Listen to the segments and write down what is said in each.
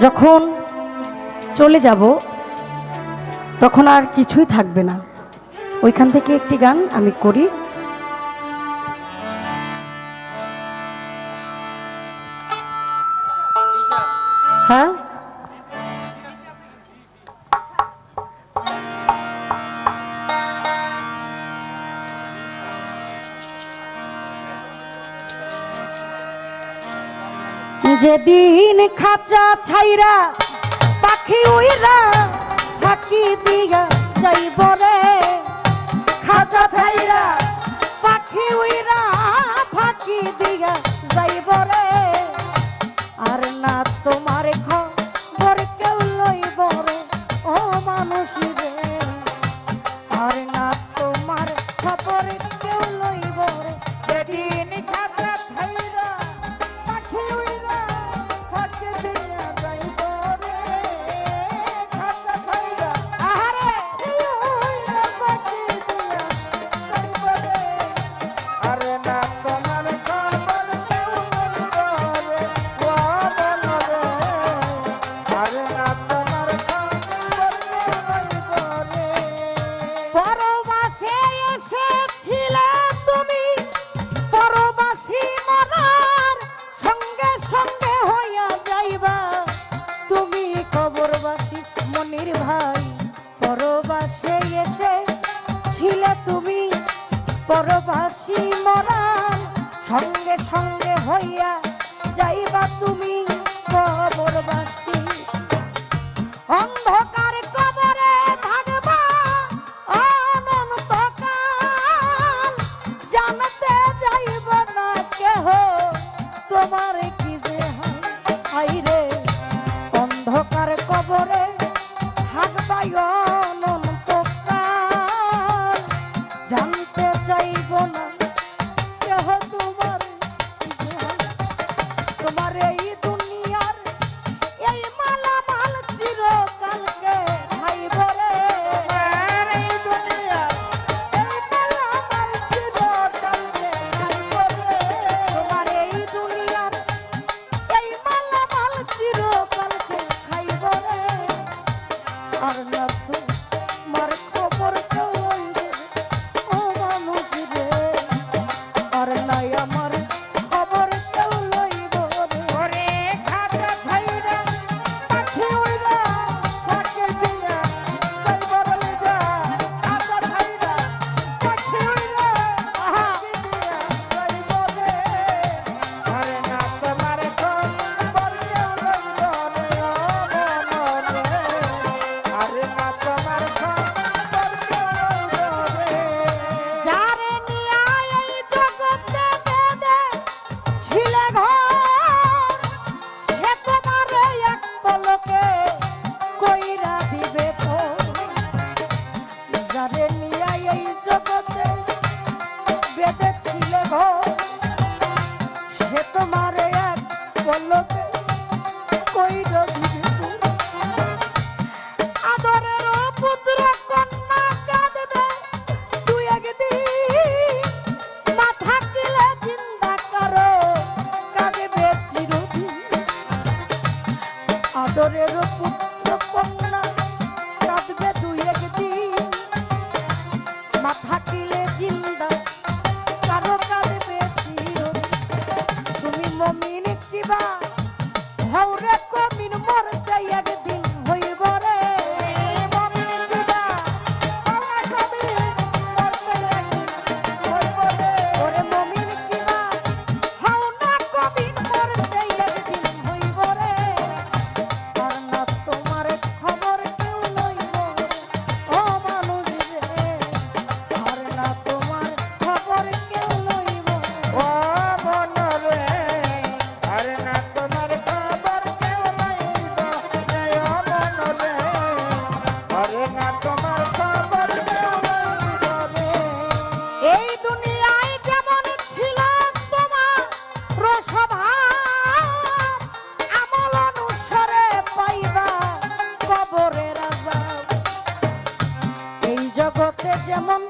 যখন চলে যাব, তখন আর কিছুই থাকবে না। ওইখান থেকে একটি গান আমি করি। হ্যাঁ? যেদিন খাঁচা ছাইরা পাখি উইরা থাকি দিয়া যাইব রে। খাঁচা ছাইরা পাখি উইরা ফাঁকি দিয়া যাইব রে। ভাই, পরবাসে এসে ছিলে তুমি। পরবাসী মরাম সঙ্গে সঙ্গে হইয়া যাইবা তুমি কবরবাসী। অন্ধকার কবরে থাকবা অনন্তকাল। জানতে যাইব না কেহ তোমার I'm on.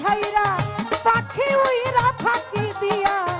ছাইরা পাখি উইরা ফাঁকি দিয়া